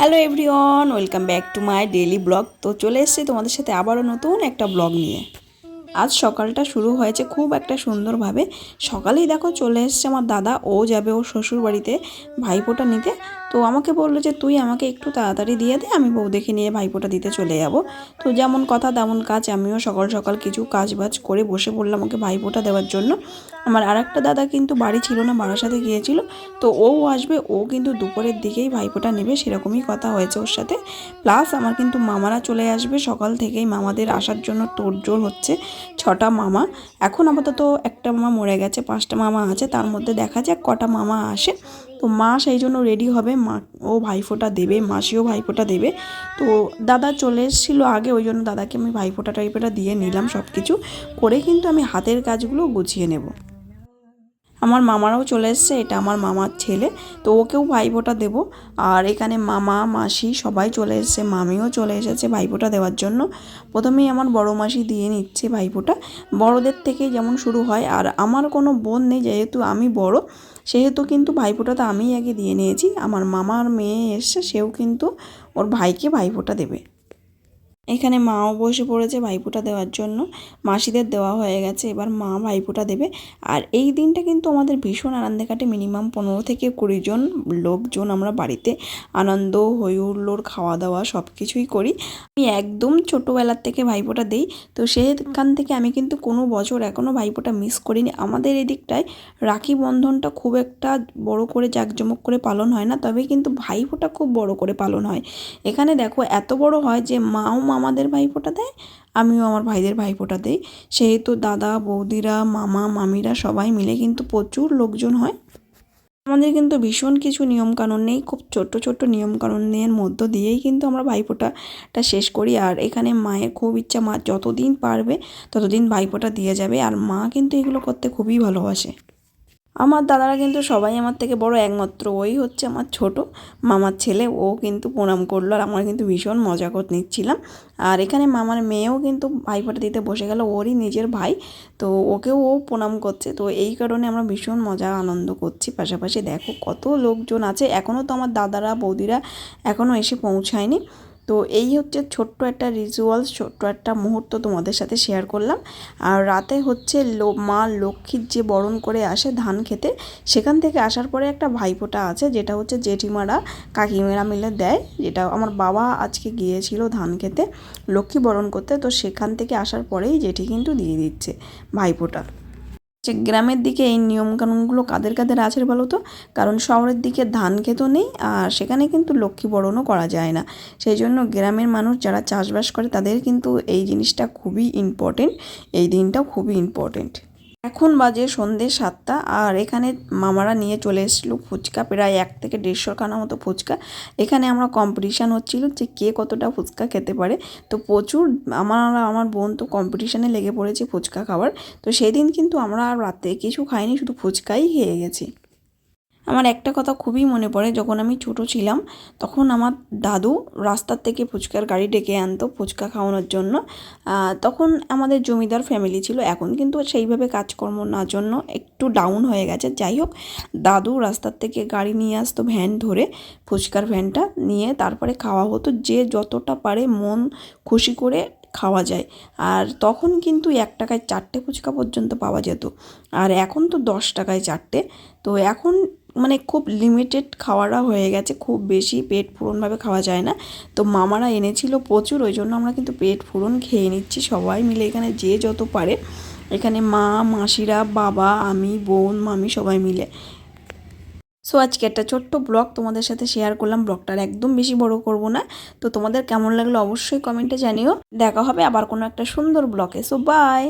Hello everyone welcome back to my daily blog তো চলে এসছি তোমাদের সাথে আবারও নতুন একটা ব্লগ নিয়ে। আজ সকালটা শুরু হয়েছে খুব একটা সুন্দরভাবে। সকালেই দেখো চলে এসছে আমার দাদা, ও যাবে ও শ্বশুর বাড়িতে ভাইপোটা নিতে। তো আমাকে বলল যে, তুই আমাকে একটু তাড়াতাড়ি দিয়ে দে, আমি বৌদিকে নিয়ে ভাইপোটা দিতে চলে যাব। তো যেমন কথা তেমন কাজ, আমিও সকাল সকাল কিছু কাজ বাজ করে বসে পড়লাম ওকে ভাইপোটা দেওয়ার জন্য। আমার আর একটা দাদা কিন্তু বাড়ি ছিল না বারাসাতে গিয়েছিল, তো ও আসবে, ও কিন্তু দুপুরের দিকেই ভাইপোটা নেবে, সেরকমই কথা হয়েছে ওর সাথে। প্লাস আমার কিন্তু মামারা চলে আসবে, সকাল থেকেই মামাদের আসার জন্য তোড়জোড় হচ্ছে, ছটা মামা। এখন আপাতত একটা মামা মরে গেছে, পাঁচটা মামা আছে, তার মধ্যে দেখা যাক কটা মামা আসে। তো মা সেই জন্য রেডি হবে। মা ও ভাইফোঁটা দেবে, মাসিও ভাইফোঁটা দেবে। তো দাদা চলে এসেছিল আগে, ওই জন্য দাদাকে আমি ভাইফোঁটা টাইপোটা দিয়ে নিলাম সব কিছু করে কিন্তু আমি হাতের কাজগুলো গুছিয়ে নেব। আমার মামারাও চলে এসছে, এটা আমার মামার ছেলে, তো ওকেও ভাইফোঁটা দেবো। আর এখানে মামা, মাসি সবাই চলে এসেছে, মামিও চলে এসেছে ভাইফোঁটা দেওয়ার জন্য। প্রথমেই আমার বড় মাসি দিয়ে নিচ্ছে ভাইফোঁটা। বড়দের থেকেই যেমন শুরু হয়। আর আমার কোনো বোন নেই, যেহেতু আমি বড় সেহেতু কিন্তু ভাইফোঁটাটা আমিই আগে দিয়ে নিয়েছি। আমার মামার মেয়ে এসছে, সেও কিন্তু ওর ভাইকে ভাইফোঁটা দেবে। এখানে মাও বসে পড়েছে ভাইফোঁটা দেওয়ার জন্য। মাসিদের দেওয়া হয়ে গেছে, এবার মা ভাইফোঁটা দেবে। আর এই দিনটা কিন্তু আমাদের ভীষণ আনন্দে কাটে। মিনিমাম পনেরো থেকে কুড়ি জন লোকজন আমরা বাড়িতে আনন্দ হই হুল্লোড় খাওয়া দাওয়া সব কিছুই করি। আমি একদম ছোটোবেলার থেকে ভাইফোঁটা দিই। তো সেখান থেকে আমি কিন্তু কোনো বছর এখনও ভাইফোঁটা মিস করিনি। আমাদের এদিকটায় রাখি বন্ধনটা খুব একটা বড় করে জাঁকজমক করে পালন হয় না, তবে কিন্তু ভাইফোঁটা খুব বড় করে পালন হয়। এখানে দেখো, এত বড় হয় যে মাও মামাদের ভাইফোঁটা দেয়, আমিও আমার ভাইদের ভাইফোঁটা দিই। সেহেতু দাদা, বৌদিরা, মামা, মামিরা সবাই মিলে কিন্তু প্রচুর লোকজন হয়। আমাদের কিন্তু ভীষণ কিছু নিয়মকানুন নেই, খুব ছোট্ট ছোট্ট নিয়মকানুনের মধ্য দিয়েই কিন্তু আমরা ভাইফোঁটাটা শেষ করি। আর এখানে মায়ের খুব ইচ্ছা, মা যতদিন পারবে ততদিন ভাইফোঁটা দিয়ে যাবে। আর মা কিন্তু এগুলো করতে খুবই ভালোবাসে। আমার দাদারা কিন্তু সবাই আমার থেকে বড় একমাত্র। ওই হচ্ছে আমার ছোট মামার ছেলে। ও কিন্তু প্রণাম করল আর আমরা কিন্তু ভীষণ মজা করে নিচ্ছিলাম। আর এখানে মামার মেয়েও কিন্তু ভাইফোঁটা দিতে বসে গেল, ওরই নিজের ভাই। তো ওকেও ও প্রণাম করছে। তো এই কারণে আমরা ভীষণ মজা, আনন্দ করছি। পাশাপাশি দেখো কত লোকজন আছে। এখনও তো আমার দাদারা, বৌদিরা এখনও এসে পৌঁছায়নি। তো এই হচ্ছে ছোট্ট একটা রিচুয়ালস ছোট্ট একটা মুহূর্ত তোমাদের সাথে শেয়ার করলাম। আর রাতে হচ্ছে মা লক্ষ্মীর যে বরণ করে আসে ধান খেতে, সেখান থেকে আসার পরে একটা ভাইফোঁটা আছে, যেটা হচ্ছে জেঠিমারা কাকিমেরা মিলে দেয়, যেটা আমার বাবা আজকে গিয়েছিল ধান খেতে, লক্ষ্মী বরণ করতে, তো সেখান থেকে আসার পরেই জেঠি কিন্তু দিয়ে দিচ্ছে ভাইফোঁটা। যে গ্রামের দিকে এই নিয়মকানুনগুলো কাদের কাদের আছে বলো তো? কারণ শহরের দিকে ধান খেতো নেই আর সেখানে কিন্তু লক্ষ্মী বরণও করা যায় না। সেই জন্য গ্রামের মানুষ যারা চাষবাস করে তাদের কিন্তু এই জিনিসটা খুবই ইম্পর্টেন্ট এই দিনটাও খুবই ইম্পর্টেন্ট এখন বাজে সন্ধে সাতটা, আর এখানে মামারা নিয়ে চলে এসেছিল ফুচকা, প্রায় এক থেকে দেড়শো খানা মতো ফুচকা। এখানে আমরা কম্পিটিশান হচ্ছিল যে কে কতটা ফুচকা খেতে পারে। তো প্রচুর আমার আমার বোন তো কম্পিটিশানে লেগে পড়েছে ফুচকা খাবার তো সেদিন কিন্তু আমরা আর রাতে কিছু খাইনি, শুধু ফুচকাই খেয়ে গেছি। আমার একটা কথা খুবই মনে পড়ে, যখন আমি ছোট ছিলাম, তখন আমার দাদু রাস্তার থেকে ফুচকার গাড়ি ডেকে আনতো ফুচকা খাওয়ানোর জন্য। তখন আমাদের জমিদার ফ্যামিলি ছিল, এখন কিন্তু সেইভাবে কাজকর্ম না, জন্য একটু ডাউন হয়ে গেছে। যাই হোক, দাদু রাস্তার থেকে গাড়ি নিয়ে আসতো ভ্যান ধরে, ফুচকার ভ্যানটা নিয়ে তারপরে খাওয়া হতো, যে যতটা পারে মন খুশি করে খাওয়া যায়। আর তখন কিন্তু এক টাকায় চারটে ফুচকা পর্যন্ত পাওয়া যেত। আর এখন তো দশ টাকায় চারটে। তো এখন মানে খুব লিমিটেড খাওয়াটা হয়ে গেছে, খুব বেশি পেট পূরণভাবে খাওয়া যায় না। তো মামারা এনেছিল প্রচুর, ওই জন্য আমরা কিন্তু পেট পূরণ খেয়ে নিচ্ছি সবাই মিলে এখানে যে যত পারে। এখানে মা, মাসিরা, বাবা, আমি, বোন, মামি সবাই মিলে। সো আজকে একটা ছোট্ট ব্লগ তোমাদের সাথে শেয়ার করলাম। ব্লগটার একদম বেশি বড় করব না। তো তোমাদের কেমন লাগল অবশ্যই কমেন্টে জানিও। দেখা হবে আবার কোনো একটা সুন্দর ব্লগে। So by